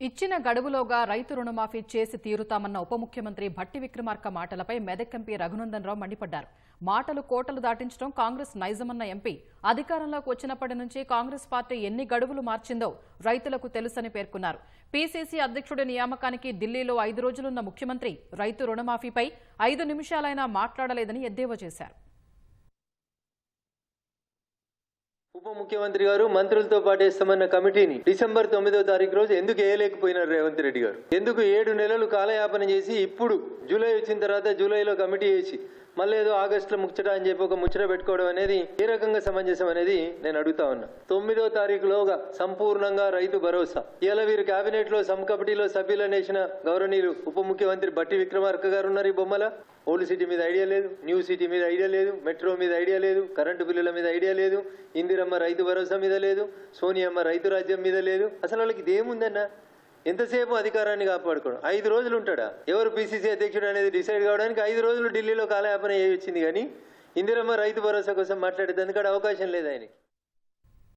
ఇచ్చిన గడువులోగా రైతు రుణమాఫీ చేసి తీరుతామన్న ఉప ముఖ్యమంత్రి భట్టి విక్రమార్క మాటలపై మెదక్ ఎంపీ రఘునందన్ రావు మండిపడ్డారు. మాటలు కోటలు దాటించడం కాంగ్రెస్ నైజమన్న ఎంపీ. అధికారంలోకి వచ్చినప్పటి నుంచి కాంగ్రెస్ పార్టీ ఎన్ని గడువులు మార్చిందో రైతులకు తెలుసని పేర్కొన్నారు. పీసీసీ అధ్యక్షుడి నియామకానికి ఢిల్లీలో ఐదు రోజులున్న ముఖ్యమంత్రి రైతు రుణమాఫీపై ఐదు నిమిషాలైనా మాట్లాడలేదని ఎద్దేవా చేశారు. ఉప ముఖ్యమంత్రి గారు మంత్రులతో పాటు వేస్తామన్న కమిటీని డిసెంబర్ తొమ్మిదో తారీఖు రోజు ఎందుకు వేయలేకపోయినారు రేవంత్ రెడ్డి గారు? ఎందుకు ఏడు నెలలు కాలయాపన చేసి ఇప్పుడు జూలై వచ్చిన తర్వాత జూలైలో కమిటీ వేసి మళ్ళీ ఏదో ఆగస్టులో ముచ్చట అని చెప్పి ఒక ముచ్చట పెట్టుకోవడం అనేది ఏ రకంగా సమంజసం అనేది నేను అడుగుతా ఉన్నా. తొమ్మిదో తారీఖులోగా సంపూర్ణంగా రైతు భరోసా. ఇలా వీరు కేబినెట్లో సబ్ కమిటీలో సభ్యులను గౌరవనీయులు ఉప ముఖ్యమంత్రి బట్టి విక్రమార్క గారు ఉన్నారు ఈ బొమ్మల. ఓల్డ్ సిటీ మీద ఐడియా లేదు న్యూ సిటీ మీద ఐడియా లేదు మెట్రో మీద ఐడియా లేదు కరెంటు బిల్లుల మీద ఐడియా లేదు ఇందిరమ్మ రైతు భరోసా మీద లేదు సోనియమ్మ రైతు రాజ్యం మీద లేదు. అసలు వాళ్ళకి ఇదేముందన్నా? ఎంతసేపు అధికారాన్ని కాపాడుకోవడం ఐదు రోజులు ఉంటాడా? ఎవరు పిసిసి అధ్యక్షుడు అనేది డిసైడ్ కావడానికి ఐదు రోజులు ఢిల్లీలో కాలయాపన వచ్చింది కానీ ఇందిరమ్మ రైతు భరోసా కోసం మాట్లాడేది మాట్లాడేందుకు అవకాశం లేదు ఆయనకి.